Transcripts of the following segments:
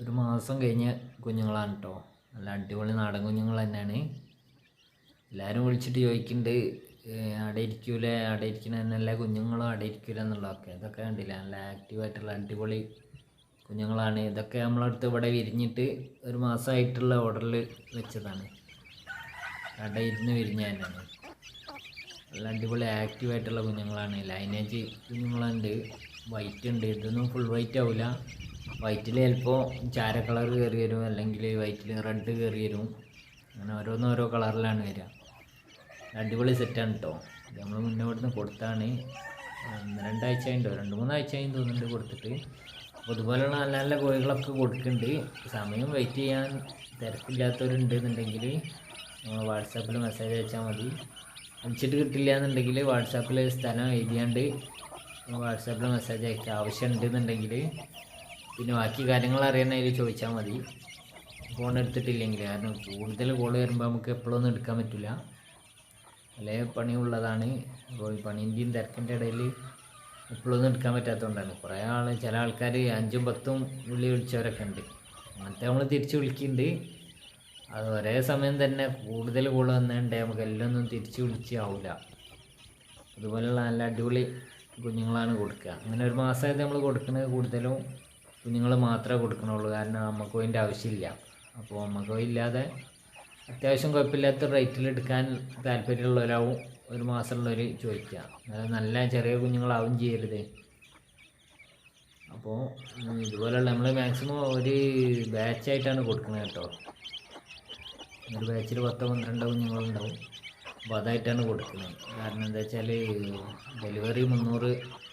ഒരു മാസം കഴിഞ്ഞ കുഞ്ഞുങ്ങളാണ് കേട്ടോ നല്ല അടിപൊളി നാടൻ കുഞ്ഞുങ്ങൾ തന്നെയാണ്. എല്ലാവരും വിളിച്ചിട്ട് ചോദിക്കുന്നുണ്ട് അവിടെ ഇരിക്കൂലേ? അവിടെ ഇരിക്കണ നല്ല കുഞ്ഞുങ്ങളും അവിടെ ഇരിക്കൂല എന്നുള്ളതൊക്കെ. ഇതൊക്കെ കണ്ടില്ല? നല്ല ആക്റ്റീവായിട്ടുള്ള അടിപൊളി കുഞ്ഞുങ്ങളാണ്. ഇതൊക്കെ നമ്മളടുത്ത് ഇവിടെ വിരിഞ്ഞിട്ട് ഒരു മാസമായിട്ടുള്ള ഓർഡറിൽ വെച്ചതാണ്. അവിടെ ഇരുന്ന് വിരിഞ്ഞ തന്നെയാണ്. നല്ല അടിപൊളി ആക്റ്റീവായിട്ടുള്ള കുഞ്ഞുങ്ങളാണ്. ലൈനേജ് കുഞ്ഞുങ്ങളുണ്ട്. വൈറ്റ് ഉണ്ട്. ഇതൊന്നും ഫുൾ വൈറ്റ് ആവില്ല വൈറ്റിൽ ചിലപ്പോൾ ചാര കളർ കയറി വരും അല്ലെങ്കിൽ വൈറ്റിൽ റെഡ് കയറി വരും. അങ്ങനെ ഓരോന്ന് ഓരോ കളറിലാണ് വരിക. അടിപൊളി സെറ്റാണ് കേട്ടോ നമ്മൾ മുന്നേ ഇവിടുന്ന് കൊടുത്താണ്. രണ്ടാഴ്ച ഉണ്ടോ രണ്ട് മൂന്നാഴ്ച ആയി തോന്നുന്നുണ്ട് കൊടുത്തിട്ട്. അപ്പോൾ ഇതുപോലെയുള്ള നല്ല നല്ല കോഴികളൊക്കെ കൊടുക്കുന്നുണ്ട് സമയം വെയിറ്റ് ചെയ്യാൻ തിരക്കില്ലാത്തവരുണ്ട് എന്നുണ്ടെങ്കിൽ നമ്മൾ വാട്സാപ്പിൽ മെസ്സേജ് അയച്ചാൽ മതി. അടിച്ചിട്ട് കിട്ടില്ല എന്നുണ്ടെങ്കിൽ വാട്സാപ്പിൽ സ്ഥലം എഴുതിയാണ്ട് വാട്സാപ്പിൽ മെസ്സേജ് അയക്കുക ആവശ്യമുണ്ട് എന്നുണ്ടെങ്കിൽ പിന്നെ ബാക്കി കാര്യങ്ങൾ അറിയണമെങ്കിൽ ചോദിച്ചാൽ മതി. ഫോൺ എടുത്തിട്ടില്ലെങ്കിൽ കാരണം കൂടുതൽ കോൾ വരുമ്പോൾ നമുക്ക് എപ്പോഴൊന്നും എടുക്കാൻ പറ്റില്ല അല്ലേ പണിയുള്ളതാണ് അപ്പോൾ ഈ പണീന്റെയും തിരക്കിന്റെ ഇടയിൽ എപ്പോഴൊന്നും എടുക്കാൻ പറ്റാത്തതുകൊണ്ടാണ് കുറേ ആൾ ചില ആൾക്കാർ അഞ്ചും പത്തും വിളി വിളിച്ചവരൊക്കെ ഉണ്ട്. അങ്ങനത്തെ നമ്മൾ തിരിച്ച് വിളിക്കുന്നുണ്ട് അത് ഒരേ സമയം തന്നെ കൂടുതൽ കോൾ വന്നിട്ടുണ്ട് നമുക്ക് എല്ലാം ഒന്നും തിരിച്ച് വിളിച്ച് ആവില്ല അതുപോലെയുള്ള നല്ല അടിപൊളി കുഞ്ഞുങ്ങളാണ് കൊടുക്കുക അങ്ങനെ ഒരു മാസമായിട്ട് നമ്മൾ കൊടുക്കുന്നത് കൂടുതലും കുഞ്ഞുങ്ങൾ മാത്രമേ കൊടുക്കണുള്ളൂ. കാരണം അമ്മക്കോയിന്റെ ആവശ്യമില്ല. അപ്പോൾ അമ്മക്കോയി ഇല്ലാതെ അത്യാവശ്യം കുഴപ്പമില്ലാത്ത റേറ്റിൽ എടുക്കാൻ താല്പര്യമുള്ളവരാവും ഒരു മാസമുള്ളവർ ചോദിക്കുക അതായത് നല്ല ചെറിയ കുഞ്ഞുങ്ങളാവും ചെയ്യരുത്. അപ്പോൾ ഇതുപോലെയുള്ള നമ്മൾ മാക്സിമം ഒരു ബാച്ചായിട്ടാണ് കൊടുക്കുന്നത് കേട്ടോ. ഒരു ബാച്ചിൽ പത്തോ പന്ത്രണ്ടോ കുഞ്ഞുങ്ങളുണ്ടാവും. അപ്പോൾ അതായിട്ടാണ് കൊടുക്കുന്നത് കാരണം എന്താ വെച്ചാൽ ഡെലിവറി മുന്നൂറ്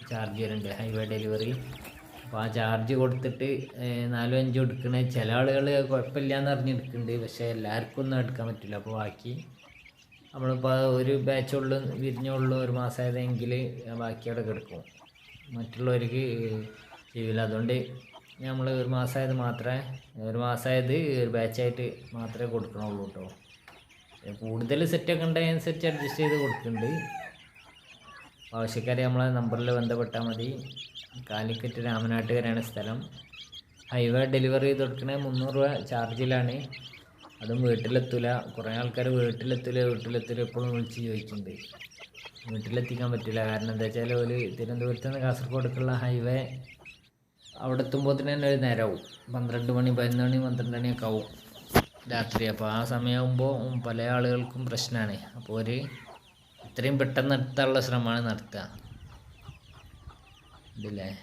ചാർജ് വരുന്നുണ്ട്. ഹൈവേ ഡെലിവറി അപ്പോൾ ആ ചാർജ് കൊടുത്തിട്ട് നാലോ അഞ്ചും എടുക്കണ ചില ആളുകൾ കുഴപ്പമില്ല എന്ന് പറഞ്ഞ് എടുക്കുന്നുണ്ട് പക്ഷേ എല്ലാവർക്കും ഒന്നും എടുക്കാൻ പറ്റില്ല. അപ്പോൾ ബാക്കി നമ്മളിപ്പോൾ ഒരു ബാച്ചുള്ളൂ വിരിഞ്ഞുള്ളൂ ഒരു മാസമായതെങ്കിൽ ബാക്കി അവിടെ കിടക്കും. മറ്റുള്ളവർക്ക് ചെയ്യില്ല അതുകൊണ്ട് നമ്മൾ ഒരു മാസമായത് മാത്രമേ ഒരു മാസമായത് ഒരു ബാച്ചായിട്ട് മാത്രമേ കൊടുക്കണുള്ളൂ കേട്ടോ കൂടുതൽ സെറ്റൊക്കെ ഉണ്ടെങ്കിൽ അനുസരിച്ച് അഡ്ജസ്റ്റ് ചെയ്ത് കൊടുക്കുന്നുണ്ട് ആവശ്യക്കാരെ നമ്മളെ നമ്പറിൽ ബന്ധപ്പെട്ടാൽ മതി. കാലിക്കറ്റ് രാമനാട്ടുകരയാണ് സ്ഥലം. ഹൈവേ ഡെലിവറി ചെയ്ത് കൊടുക്കണേ മുന്നൂറ് രൂപ ചാർജിലാണ്. അതും വീട്ടിലെത്തൂല. കുറേ ആൾക്കാർ വീട്ടിലെത്തൂല വീട്ടിലെത്തൂല എപ്പോഴും വിളിച്ച് ചോദിക്കുന്നുണ്ട് വീട്ടിലെത്തിക്കാൻ പറ്റില്ല. കാരണം എന്താ വെച്ചാൽ ഒരു തിരുവനന്തപുരത്ത് നിന്ന് കാസർഗോഡേക്കുള്ള ഹൈവേ അവിടെ എത്തുമ്പോൾ തന്നെ ഒരു നേരമാവും പന്ത്രണ്ട് മണി പതിനൊന്ന് മണി പന്ത്രണ്ട് മണിയൊക്കെ ആവും രാത്രി. അപ്പോൾ ആ സമയമാകുമ്പോൾ പല ആളുകൾക്കും പ്രശ്നമാണ് അപ്പോൾ ഒരു ഇത്രയും പെട്ടെന്ന് എത്താനുള്ള ശ്രമമാണ് നടത്തുക. ഇതില്ലേ?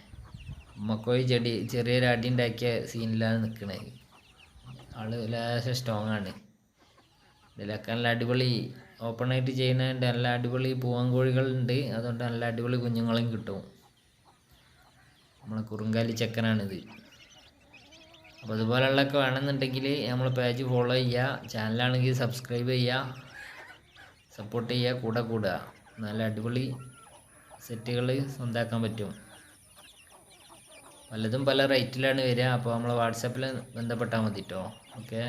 ഉമ്മക്കോയി ചെടി ചെറിയൊരു അടി ഉണ്ടാക്കിയ സീനിലാണ് നിൽക്കുന്നത് ആൾ ലേശം സ്ട്രോങ് ആണ്. ഇതിലൊക്കെ നല്ല അടിപൊളി ഓപ്പണായിട്ട് ചെയ്യുന്നതുകൊണ്ട് നല്ല അടിപൊളി പൂവൻ കോഴികളുണ്ട്. അതുകൊണ്ട് നല്ല അടിപൊളി കുഞ്ഞുങ്ങളും കിട്ടും. നമ്മളെ കുറുങ്കാലി ചെക്കനാണിത്. അപ്പോൾ അതുപോലെയുള്ളതൊക്കെ വേണമെന്നുണ്ടെങ്കിൽ നമ്മൾ പേജ് ഫോളോ ചെയ്യുക. ചാനലാണെങ്കിൽ സബ്സ്ക്രൈബ് ചെയ്യുക. സപ്പോർട്ട് ചെയ്യുക കൂടെ കൂടുക. നല്ല അടിപൊളി സെറ്റുകൾ സ്വന്തമാക്കാൻ പറ്റും. പലതും പല റേറ്റിലാണ് വരിക. അപ്പോൾ നമ്മൾ വാട്സാപ്പിൽ ബന്ധപ്പെട്ടാൽ മതി കേട്ടോ ഓക്കെ